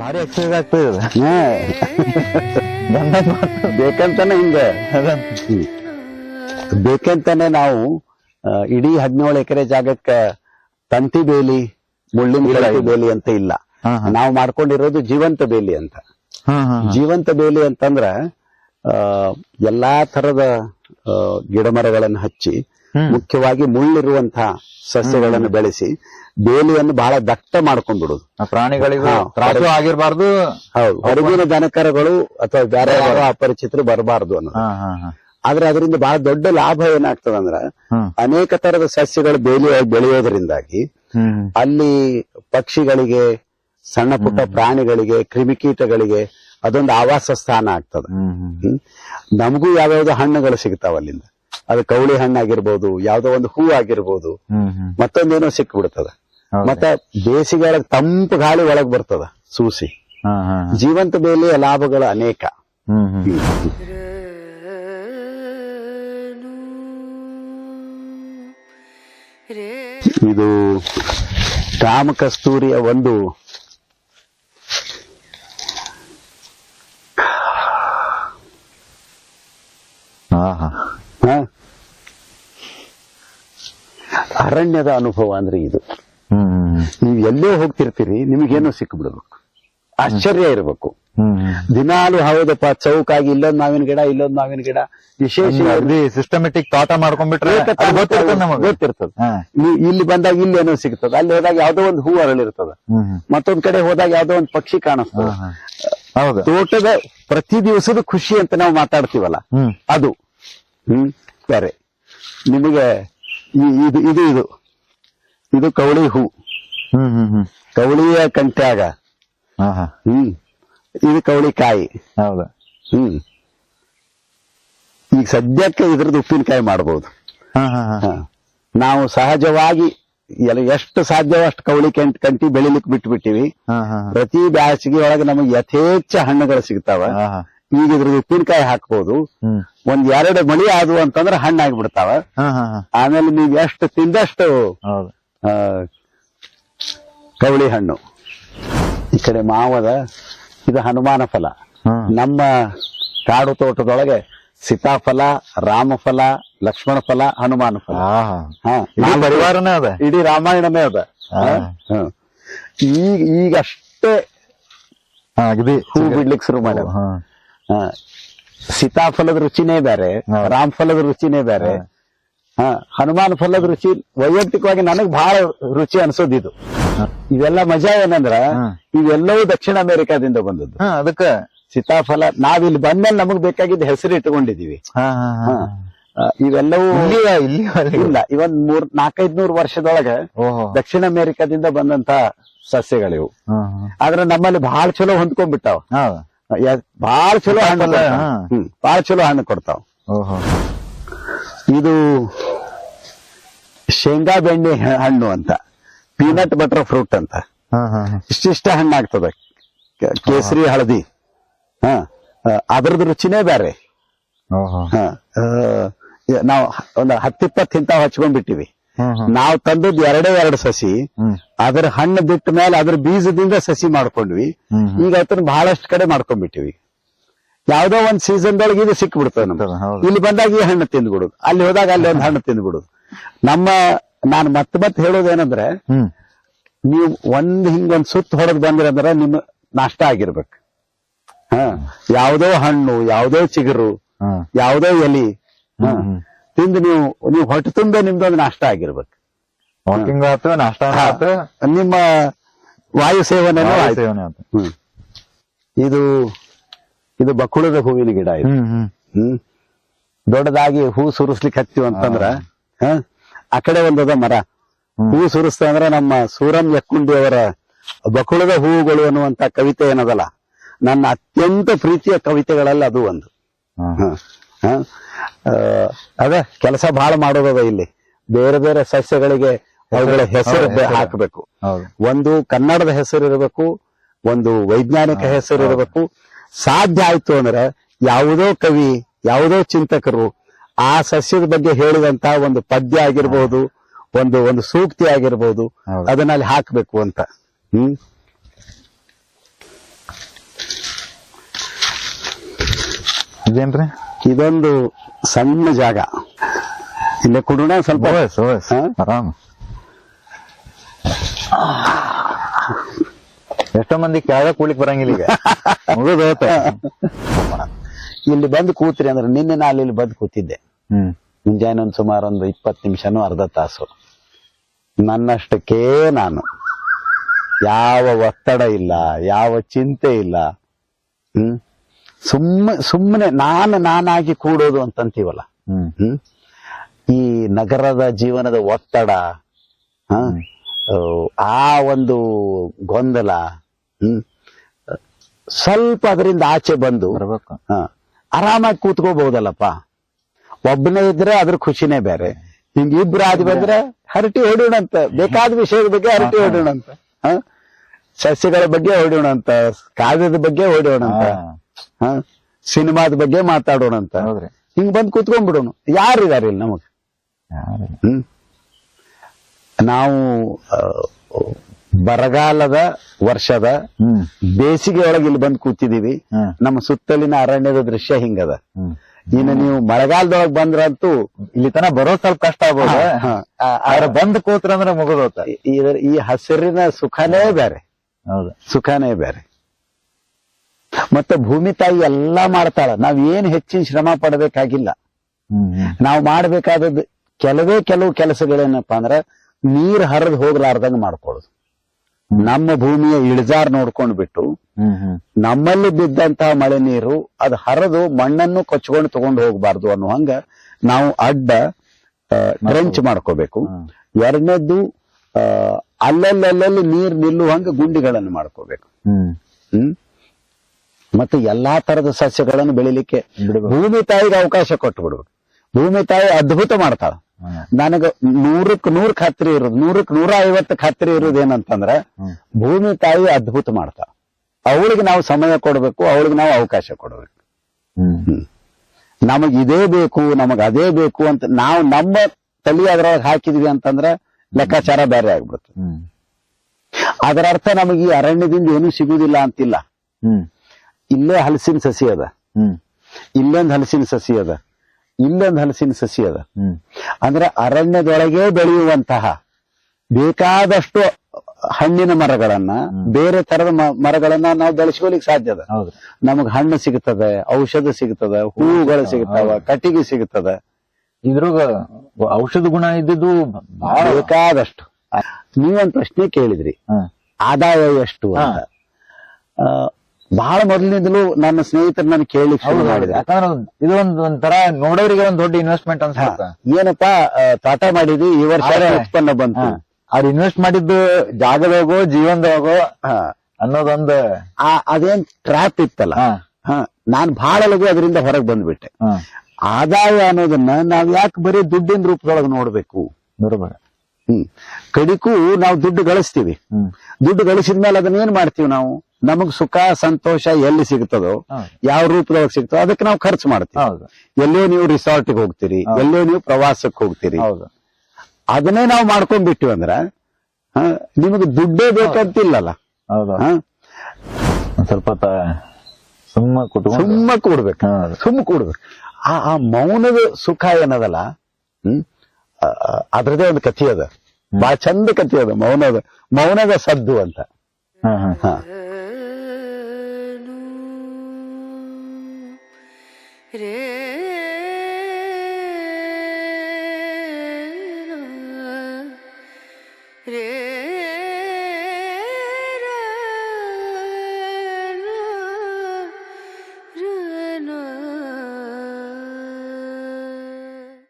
ಭಾರಿ ಎಕ್ಸರ್ಸೈಸ್ ಆಗ್ತದೆ ಇದು. ಬೇಕಂತಾನೆ ಹಿಂಗೆ. ಬೇಕಂತಾನೆ ನಾವು ಇಡೀ ಹದಿನೇಳು ಎಕರೆ ಜಾಗಕ್ಕ ತಂತಿ ಬೇಲಿ ಮುಳ್ಳಿನ ಬೇಲಿ ಅಂತ ಇಲ್ಲ. ನಾವು ಮಾಡ್ಕೊಂಡಿರೋದು ಜೀವಂತ ಬೇಲಿ ಅಂತ. ಜೀವಂತ ಬೇಲಿ ಅಂತಂದ್ರ ಎಲ್ಲಾ ತರದ ಗಿಡ ಮರಗಳನ್ನು ಹಚ್ಚಿ. ಮುಖ್ಯವಾಗಿ ಮುಳ್ಳಿರುವಂತಹ ಸಸ್ಯಗಳನ್ನು ಬೆಳೆಸಿ ಬೇಲಿಯನ್ನು ಬಹಳ ದಟ್ಟ ಮಾಡ್ಕೊಂಡ್ಬಿಡುದು ಆ ಪ್ರಾಣಿಗಳಿಗೂ ತ್ರಾಸು ಆಗಿರ್ಬಾರ್ದು. ಹೌದು. ಹೊರಗಿನ ದನಕರಗಳು ಅಥವಾ ಬೇರೆ ಯಾರೋ ಅಪರಿಚಿತರು ಬರಬಾರದು ಅನ್ನೋದು. ಆದ್ರೆ ಅದರಿಂದ ಬಹಳ ದೊಡ್ಡ ಲಾಭ ಏನಾಗ್ತದಂದ್ರ ಅಂದ್ರ ಅನೇಕ ತರದ ಸಸ್ಯಗಳು ಬೇಲಿಯಾಗಿ ಬೆಳೆಯೋದ್ರಿಂದಾಗಿ ಅಲ್ಲಿ ಪಕ್ಷಿಗಳಿಗೆ ಸಣ್ಣ ಪುಟ್ಟ ಪ್ರಾಣಿಗಳಿಗೆ ಕ್ರಿಮಿಕೀಟಗಳಿಗೆ ಅದೊಂದು ಆವಾಸ ಸ್ಥಾನ ಆಗ್ತದ. ನಮಗೂ ಯಾವ್ಯಾವ್ದೋ ಹಣ್ಣುಗಳು ಸಿಗ್ತಾವ ಅಲ್ಲಿಂದ. ಅದು ಕವಳಿ ಹಣ್ಣಾಗಿರ್ಬೋದು ಯಾವ್ದೋ ಒಂದು ಹೂ ಆಗಿರ್ಬೋದು ಮತ್ತೊಂದೇನೋ ಸಿಕ್ಬಿಡ್ತದ. ಮತ್ತೆ ಬೇಸಿಗೆ ಒಳಗ್ ತಂಪು ಗಾಳಿ ಒಳಗ್ ಬರ್ತದ ಸೂಸಿ. ಜೀವಂತ ಬೇಲಿಯ ಲಾಭಗಳು ಅನೇಕ. ಹ್ಮ್ ರಾಮ ಇದು ಕಾಮಕಸ್ತೂರಿಯ ಒಂದು ಅರಣ್ಯದ ಅನುಭವ ಅಂದ್ರೆ ಇದು. ನೀವು ಎಲ್ಲೇ ಹೋಗ್ತಿರ್ತೀರಿ ನಿಮಗೇನೋ ಸಿಕ್ಬಿಡ್ಬೇಕು ಆಶ್ಚರ್ಯ ಇರಬೇಕು. ದಿನಾಲು ಹೌದಪ್ಪ ಚೌಕಾಗಿ ಇಲ್ಲೊಂದ್ ಮಾವಿನ ಗಿಡ ಇಲ್ಲೊಂದ್ ಮಾವಿನ ಗಿಡ ವಿಶೇಷ ಸಿಸ್ಟಮೆಟಿಕ್ ತೋಟ ಮಾಡ್ಕೊಂಡ್ಬಿಟ್ರೆ ಗೊತ್ತಿರ್ತದೆ ಇಲ್ಲಿ ಬಂದಾಗ ಇಲ್ಲಿ ಏನೋ ಸಿಗ್ತದ ಅಲ್ಲಿ ಹೋದಾಗ ಯಾವ್ದೋ ಒಂದು ಹೂ ಅರಳಿರ್ತದ. ಮತ್ತೊಂದ್ ಕಡೆ ಹೋದಾಗ ಯಾವ್ದೋ ಒಂದು ಪಕ್ಷಿ ಕಾಣಿಸ್ತದ. ತೋಟದ ಪ್ರತಿ ದಿವಸದ ಖುಷಿ ಅಂತ ನಾವು ಮಾತಾಡ್ತೀವಲ್ಲ ಅದು. ಹ್ಮ್. ಬೇರೆ ನಿಮಗೆ ಇದು ಇದು. ಇದು ಕವಳಿ ಹೂ. ಹ್ಮ್ ಹ್ಮ್ ಹ್ಮ್. ಕವಳಿಯ ಕಂಟ್ಯಾಗ ಹಾ ಹಾ. ಹ್ಮ್. ಇದು ಕವಳಿ ಕಾಯಿ. ಹೌದು. ಹ್ಮ್. ಈಗ ಸದ್ಯಕ್ಕೆ ಇದ್ರದ್ದು ಉಪ್ಪಿನಕಾಯಿ ಮಾಡಬಹುದು ಹಾ ಹಾ ಹಾ. ನಾವು ಸಹಜವಾಗಿ ಎಲ್ಲ ಎಷ್ಟು ಸಾಧ್ಯವೋ ಅಷ್ಟು ಕವಳಿ ಕಂಟ್ ಕಂಟಿ ಬೆಳಿಲಿಕ್ಕೆ ಬಿಟ್ಬಿಟ್ಟಿವಿ. ಹಾ ಹಾ ಪ್ರತಿ ಬ್ಯಾಸಿಗೆ ಒಳಗೆ ನಮಗೆ ಯಥೇಚ್ಛ ಹಣ್ಣುಗಳು ಸಿಗ್ತಾವ. ಹಾ ಹಾ. ಈಗ ಇದ್ರದ್ದು ಉಪ್ಪಿನಕಾಯಿ ಹಾಕ್ಬೋದು. ಹ್ಮ್. ಒಂದ್ ಎರಡು ಮಳಿ ಆದವು ಅಂತಂದ್ರೆ ಹಣ್ಣಾಗಿ ಬಿಡ್ತಾವ ಹಾ ಹಾ ಹಾ. ಆಮೇಲೆ ನೀವು ಎಷ್ಟು ತಿಂದಷ್ಟು ಹೌದು. ಕವಳಿ ಹಣ್ಣು ಈ ಕಡೆ ಮಾವದ ಇದು ಹನುಮಾನ ಫಲ. ನಮ್ಮ ಕಾಡು ತೋಟದೊಳಗೆ ಸೀತಾಫಲ ರಾಮಫಲ ಲಕ್ಷ್ಮಣ ಫಲ ಹನುಮಾನ ಫಲ. ಪರಿವಾರನೇ ಅದ? ಇಡೀ ರಾಮಾಯಣನೇ ಅದ. ಈಗ ಈಗ ಅಷ್ಟೇ ಹಾ, ಬಿಡ್ಲಿಕ್ಕೆ ಶುರು ಮಾಡ್ಯಾವ. ಸೀತಾಫಲದ ರುಚಿನೇ ಬೇರೆ ರಾಮಫಲದ ರಾಮ್ ಫಲದ ರುಚಿನೇ ಬೇರೆ. ಹಾ ಹನುಮಾನ್ ಫಲದ ರುಚಿ ವೈಯಕ್ತಿಕವಾಗಿ ನನಗ್ ಬಹಳ ರುಚಿ ಅನ್ಸೋದಿದು ಇವೆಲ್ಲ ಮಜಾ ಏನಂದ್ರ. ಇವೆಲ್ಲವೂ ದಕ್ಷಿಣ ಅಮೆರಿಕಾದಿಂದ ಬಂದದ್ದು. ಅದಕ್ಕ ಸೀತಾಫಲ ನಾವಿಲ್ಲಿ ಬಂದ್ಮೇಲೆ ನಮಗ್ ಬೇಕಾಗಿದ್ದ ಹೆಸರು ಇಟ್ಕೊಂಡಿದೀವಿ. ಇವೆಲ್ಲವೂ ಇಲ್ಲಿ ಇವನ್ ಮೂರ್ ನಾಲ್ಕೈದ್ ನೂರ್ ವರ್ಷದೊಳಗ ದಕ್ಷಿಣ ಅಮೆರಿಕಾದಿಂದ ಬಂದಂತ ಸಸ್ಯಗಳಿವು. ಆದ್ರೆ ನಮ್ಮಲ್ಲಿ ಬಹಳ ಚಲೋ ಹೊಂದ್ಕೊಂಡ್ಬಿಟ್ಟಾವ. ಬಹಳ ಚಲೋ ಹಣ್ಣು. ಬಹಳ ಚಲೋ ಹಣ್ಣು ಕೊಡ್ತಾವ. ಓಹೋ. ಇದು ಶೇಂಗಾ ಬೆಣ್ಣೆ ಹಣ್ಣು ಅಂತ. ಪೀನಟ್ ಬಟರ್ ಫ್ರೂಟ್ ಅಂತ. ಇಷ್ಟಿಷ್ಟ ಹಣ್ಣಾಗ್ತದ ಕೇಸರಿ ಹಳದಿ. ಹ ಅದ್ರದ್ದು ರುಚಿನೇ ಬೇರೆ. ಯ- ನಾವು ಒಂದು ಹತ್ತಿಪ್ಪತ್ತು ಹಿಂತಾವ್ ಹಚ್ಕೊಂಡ್ಬಿಟ್ಟಿವಿ. ನಾವು ತಂದದ್ ಎರಡೇ ಎರಡು ಸಸಿ ಅದ್ರ ಹಣ್ಣು ಬಿಟ್ಟ ಮೇಲೆ ಅದ್ರ ಬೀಜದಿಂದ ಸಸಿ ಮಾಡ್ಕೊಂಡ್ವಿ. ಈಗ ಅದನ್ನ ಬಹಳಷ್ಟು ಕಡೆ ಮಾಡ್ಕೊಂಡ್ಬಿಟ್ಟಿವಿ. ಯಾವ್ದೋ ಒಂದ್ ಸೀಸನ್ದೊಳಗೆ ಇದು ಸಿಕ್ಬಿಡ್ತದೆ ನಮ್ಗೆ. ಹೌದು. ಇಲ್ಲಿ ಬಂದಾಗ ಈ ಹಣ್ಣು ತಿಂದ್ಬಿಡುದು ಅಲ್ಲಿ ಹೋದಾಗ ಅಲ್ಲಿ ಒಂದು ಹಣ್ಣು ತಿಂದ್ಬಿಡುದು ನಮ್ಮ ನಾನು ಮತ್ತೆ ಮತ್ತೆ ಹೇಳೋದೇನಂದ್ರೆ ಹ್ಮ್. ನೀವು ಒಂದ್ ಹಿಂಗೊಂದ್ ಸುತ್ತ ಹೊಡೆದ್ ಅಂದ್ರೆ ನಿಮ್ಮ ನಾಷ್ಟ ಆಗಿರ್ಬೇಕು. ಹ. ಯಾವ್ದೋ ಹಣ್ಣು ಯಾವ್ದೋ ಚಿಗುರು ಹಾ. ಯಾವ್ದೋ ಎಲಿ ಹ, ಹ್ಮ್, ಹ್ಮ್. ತಿಂದು ನೀವು ನೀವು ಹೊಟ್ಟೆ ತುಂಬ ನಿಮ್ದೊಂದು ನಾಷ್ಟ ಆಗಿರ್ಬೇಕು. ವಾಕಿಂಗ್ ಆತು ನಾಷ್ಟ ಆತು ನಿಮ್ಮ ವಾಯು ಸೇವನೆ ವಾಯು ಆಯ್ತು. ಸೇವನೆ ಆತು ಹ್ಮ್. ಇದು ಇದು ಬಕ್ಕುಳದ ಹೂವಿನ ಗಿಡ ಇದು. ಹ್ಮ್ ದೊಡ್ಡದಾಗಿ ಹೂ ಸುರಿಸ್ಲಿಕ್ಕೆ ಹತ್ತಿವ್ ಅಂತಂದ್ರ ಹ ಆ ಕಡೆ ಒಂದದ ಮರ. ಹೂ ಸುರಿಸ್ತ ಅಂದ್ರ ನಮ್ಮ ಸೂರಂ ಯಕ್ಕುಂಡಿ ಅವರ ಬಕುಳದ ಹೂವುಗಳು ಅನ್ನುವಂತ ಕವಿತೆ ಏನದಲ್ಲ? ನನ್ನ ಅತ್ಯಂತ ಪ್ರೀತಿಯ ಕವಿತೆಗಳಲ್ಲಿ ಅದು ಒಂದು. ಅದ ಕೆಲಸ ಬಹಳ ಮಾಡೋದದ ಇಲ್ಲಿ. ಬೇರೆ ಬೇರೆ ಸಸ್ಯಗಳಿಗೆ ಅವುಗಳ ಹೆಸರು ಹಾಕಬೇಕು. ಒಂದು ಕನ್ನಡದ ಹೆಸರು ಇರಬೇಕು ಒಂದು ವೈಜ್ಞಾನಿಕ ಹೆಸರು ಇರಬೇಕು ಸಾಧ್ಯ ಆಯ್ತು ಅಂದ್ರೆ ಯಾವುದೋ ಕವಿ ಯಾವುದೋ ಚಿಂತಕರು ಆ ಸಸ್ಯದ ಬಗ್ಗೆ ಹೇಳಿದಂತ ಒಂದು ಪದ್ಯ ಆಗಿರ್ಬಹುದು ಒಂದು ಒಂದು ಸೂಕ್ತಿ ಆಗಿರ್ಬಹುದು ಅದನ್ನ ಅಲ್ಲಿ ಹಾಕ್ಬೇಕು ಅಂತ. ಹ್ಮ್? ಇದೇನ್ರಿ? ಇದೊಂದು ಸಣ್ಣ ಜಾಗ. ಇಲ್ಲೇ ಕುಡೋಣ ಸ್ವಲ್ಪ. ಆರಾಮ್. ಎಷ್ಟೋ ಮಂದಿ ಕೆಳಗ ಕೂಲಿಕ್ ಬರಂಗಿಲ್ಲ ಈಗ. ಮುಗಿದ್ ಇಲ್ಲಿ ಬಂದು ಕೂತ್ರಿ ಅಂದ್ರೆ ನಿನ್ನೆ ನಾಲ್ ಇಲ್ಲಿ ಬಂದು ಕೂತಿದ್ದೆ. ಹ್ಮ್. ಮುಂಜಾನೆ ಒಂದು ಸುಮಾರು ಒಂದು ಇಪ್ಪತ್ತು ನಿಮಿಷನೂ ಅರ್ಧ ತಾಸು. ನನ್ನಷ್ಟಕ್ಕೇ ನಾನು. ಯಾವ ಒತ್ತಡ ಇಲ್ಲ ಯಾವ ಚಿಂತೆ ಇಲ್ಲ. ಹ್ಮ್. ಸುಮ್ಮ ಸುಮ್ಮನೆ ನಾನು ನಾನಾಗಿ ಕೂಡೋದು ಅಂತಂತೀವಲ್ಲ. ಹ್ಮ್. ಹ್ಮ್. ಈ ನಗರದ ಜೀವನದ ಒತ್ತಡ? ಆ ಒಂದು ಗೊಂದಲ ಸ್ವಲ್ಪ ಅದರಿಂದ ಆಚೆ ಬಂದು ಬರ್ಬೇಕು. ಹ, ಆರಾಮಾಗಿ ಕೂತ್ಕೋಬಹುದಲ್ಲಪ್ಪ. ಒಬ್ಬನೇ ಇದ್ರೆ ಅದ್ರ ಖುಷಿನೇ ಬೇರೆ. ಹಿಂಗ ಇಬ್ರು ಆದ್ ಬಂದ್ರೆ ಹರಟಿ ಹೊಡೋಣಂತ ಬೇಕಾದ ವಿಷಯದ ಬಗ್ಗೆ ಹರಟಿ ಹೊಡೋಣಂತ ಹ? ಸಸ್ಯಗಳ ಬಗ್ಗೆ ಹೊಡೋಣಂತ ಕಾವ್ಯದ ಬಗ್ಗೆ ಹೊಡೋಣಂತ ಹಾ. ಹ? ಸಿನಿಮಾದ ಬಗ್ಗೆ ಮಾತಾಡೋಣಂತ. ಹಿಂಗ್ ಬಂದ್ ಕೂತ್ಕೊಂಡ್ಬಿಡೋಣ. ಯಾರಿದಾರೆ ಇಲ್ಲಿ ನಮಗ್. ಹ್ಮ್. ನಾವು ಬರಗಾಲದ ವರ್ಷದ ಬೇಸಿಗೆಯೊಳಗೆ ಬೇಸಿಗೆ ಒಳಗೆ ಇಲ್ಲಿ ಬಂದು ಕೂತಿದೀವಿ. ನಮ್ಮ ಸುತ್ತಲಿನ ಅರಣ್ಯದ ದೃಶ್ಯ ಹಿಂಗದ. ಇನ್ನು ನೀವು ಮಳೆಗಾಲದೊಳಗ್ ಬಂದ್ರಂತೂ ಇಲ್ಲಿ ತನ ಬರೋ ಸ್ವಲ್ಪ ಕಷ್ಟ ಆಗ್ಬೋದು. ಆದ್ರೆ ಬಂದ್ ಕೂತ್ರ ಅಂದ್ರೆ ಮುಗಿದೋತ. ಈ- ಹಸಿರಿನ ಸುಖನೇ ಬೇರೆ. ಹೌದು. ಸುಖನೇ ಬೇರೆ. ಮತ್ತೆ ಭೂಮಿ ತಾಯಿ ಎಲ್ಲಾ ಮಾಡ್ತಾಳ. ನಾವ್ ಏನ್ ಹೆಚ್ಚಿನ ಶ್ರಮ ಪಡಬೇಕಾಗಿಲ್ಲ. ನಾವು ಮಾಡ್ಬೇಕಾದದ್ದು ಕೆಲವೇ ಕೆಲವು ಕೆಲಸಗಳೇನಪ್ಪಾ ಅಂದ್ರ ನೀರ್ ಹರಿದು ಹೋಗ್ಲಾರ್ದಂಗ ಮಾಡ್ಕೊಳ್ಳೋದು. ನಮ್ಮ ಭೂಮಿಯ ಇಳಿಜಾರ್ ನೋಡ್ಕೊಂಡು ಬಿಟ್ಟು ನಮ್ಮಲ್ಲಿ ಬಿದ್ದಂತಹ ಮಳೆ ನೀರು ಅದು ಹರಿದು ಮಣ್ಣನ್ನು ಕೊಚ್ಕೊಂಡು ತಗೊಂಡು ಹೋಗಬಾರ್ದು ಅನ್ನೋ ಹಂಗ ನಾವು ಅಡ್ಡ ಡ್ರೆಂಚ್ ಮಾಡ್ಕೋಬೇಕು. ಎರಡನೇದ್ದು ಅಲ್ಲಲ್ಲಲ್ಲಿ ನೀರ್ ನಿಲ್ಲುವಂಗ ಗುಂಡಿಗಳನ್ನು ಮಾಡ್ಕೋಬೇಕು. ಹ್ಮ್. ಮತ್ತೆ ಎಲ್ಲಾ ತರದ ಸಸ್ಯಗಳನ್ನು ಬೆಳಿಲಿಕ್ಕೆ ಭೂಮಿ ತಾಯಿಗೆ ಅವಕಾಶ ಕೊಟ್ಟು ಬಿಡ್ಬೇಕು ಭೂಮಿ ತಾಯಿ ಅದ್ಭುತ ಮಾಡ್ತಾಳ. ನನಗ ನೂರಕ್ ನೂರ್ ಖಾತ್ರಿ ಇರೋದು ನೂರಕ್ ನೂರ ಐವತ್ತು ಖಾತ್ರಿ ಇರೋದು ಏನಂತಂದ್ರ ಭೂಮಿ ತಾಯಿ ಅದ್ಭುತ ಮಾಡ್ತಾ. ಅವಳಿಗೆ ನಾವು ಸಮಯ ಕೊಡಬೇಕು ಅವಳಿಗೆ ನಾವು ಅವಕಾಶ ಕೊಡಬೇಕು. ನಮಗ್ ಇದೇ ಬೇಕು ನಮಗ್ ಅದೇ ಬೇಕು ಅಂತ ನಾವು ನಮ್ಮ ತಲೆ ಅದ್ರೊಳಗೆ ಹಾಕಿದ್ವಿ ಅಂತಂದ್ರ ಲೆಕ್ಕಾಚಾರ ಬೇರೆ ಆಗ್ಬಿಡುತ್ತೆ. ಅದರ ಅರ್ಥ ನಮಗೆ ಈ ಅರಣ್ಯದಿಂದ ಏನು ಸಿಗುದಿಲ್ಲ ಅಂತಿಲ್ಲ. ಹ್ಮ್. ಇಲ್ಲೇ ಹಲಸಿನ ಸಸಿ ಅದ. ಇಲ್ಲೊಂದು ಹಲಸಿನ ಸಸಿ ಅದ. ಇಲ್ಲೊಂದು ಹಲಸಿನ ಸಸಿ ಅದ. ಅಂದ್ರೆ ಅರಣ್ಯದೊಳಗೆ ಬೆಳೆಯುವಂತಹ ಬೇಕಾದಷ್ಟು ಹಣ್ಣಿನ ಮರಗಳನ್ನ ಬೇರೆ ತರದ ಮರಗಳನ್ನ ನಾವು ಬೆಳೆಸ್ಕೊಳಿಕ್ ಸಾಧ್ಯ ಅದ. ನಮಗ್ ಹಣ್ಣು ಸಿಗುತ್ತದೆ ಔಷಧ ಸಿಗುತ್ತದೆ ಹೂವುಗಳು ಸಿಗ್ತಾವ ಕಟ್ಟಿಗೆ ಸಿಗುತ್ತದೆ ಇದ್ರಾಗ ಔಷಧ ಗುಣ ಇದ್ದಿದ್ದು ಬೇಕಾದಷ್ಟು. ನೀವೊಂದು ಪ್ರಶ್ನೆ ಕೇಳಿದ್ರಿ. ಆದಾಯ ಎಷ್ಟು ಅಂತ. ಆ, ಬಹಳ ಮೊದಲಿನಿಂದಲೂ ನನ್ನ ಸ್ನೇಹಿತರು ನಾನು ಕೇಳಿ ಶುರು ಹೌದು ಮಾಡಿದೆ ಯಾಕಂದ್ರೆ ಇದು ಒಂದ್ ಒಂಥರ ನೋಡೋರಿಗೆ ಒಂದ್ ದೊಡ್ಡ ಇನ್ವೆಸ್ಟ್ಮೆಂಟ್ ಅಂತ ಏನಪ್ಪಾ ಟಾಟಾ ಮಾಡಿದ್ವಿ ಈ ವರ್ಷ ಉತ್ಪನ್ನ ಬಂತು. ಅವ್ರು ಇನ್ವೆಸ್ಟ್ ಮಾಡಿದ್ದು ಜಾಗದಾಗೋ ಜೀವನದಾಗೋ. ಅನ್ನೋದೊಂದು ಆ ಅದೇನ್ ಟ್ರ್ಯಾಪ್ ಇತ್ತಲ್ಲ. ನಾನ್ ಬಹಳ ಲಘು ಅದರಿಂದ ಹೊರಗೆ ಬಂದ್ಬಿಟ್ಟೆ. ಆದಾಯ ಅನ್ನೋದನ್ನ ನಾವ್ ಯಾಕೆ ಬರೀ ದುಡ್ಡಿನ ರೂಪದೊಳಗೆ ನೋಡ್ಬೇಕು? ಬರೋಬರ ಹ್ಮ್. ಕಡಿಗೂ ನಾವು ದುಡ್ಡು ಗಳಿಸ್ತೀವಿ. ದುಡ್ಡು ಗಳಿಸಿದ್ಮೇಲೆ ಅದನ್ನ ಏನ್ ಮಾಡ್ತೀವಿ ನಾವು? ನಮಗ್ ಸುಖ ಸಂತೋಷ ಎಲ್ಲಿ ಸಿಗ್ತದೋ ಯಾವ ರೂಪದೊಳಗೆ ಸಿಗ್ತದೋ ಅದಕ್ಕೆ ನಾವು ಖರ್ಚು ಮಾಡ್ತೀವಿ. ಹೌದು. ಎಲ್ಲೋ ನೀವು ರಿಸಾರ್ಟ್ಗೆ ಹೋಗ್ತೀರಿ ಎಲ್ಲೋ ನೀವು ಪ್ರವಾಸಕ್ಕೆ ಹೋಗ್ತೀರಿ. ಅದನ್ನೇ ನಾವು ಮಾಡ್ಕೊಂಡ್ಬಿಟ್ಟಿವಿ ಅಂದ್ರ ಹ, ನಿಮಗೆ ದುಡ್ಡೇ ಬೇಕಂತಿಲ್ಲಲ್ಲ. ಹೌದು. ಹ? ಸ್ವಲ್ಪ ಸುಮ್ಮ ಸುಮ್ಮ ಕೂಡ್ಬೇಕು. ಸುಮ್ಮ ಕೂಡ್ಬೇಕು. ಆ ಆ ಮೌನದ ಸುಖ ಏನದಲ್ಲ ಹ್ಮ್ ಅದ್ರದೇ ಒಂದು ಕಥೆ ಅದ. ಬಹಳ ಚಂದ ಕಥೆ ಅದ ಮೌನದ ಮೌನದ ಸದ್ದು ಅಂತ. ಹಾ. ಹಾ ಹ ರೇ ರೇ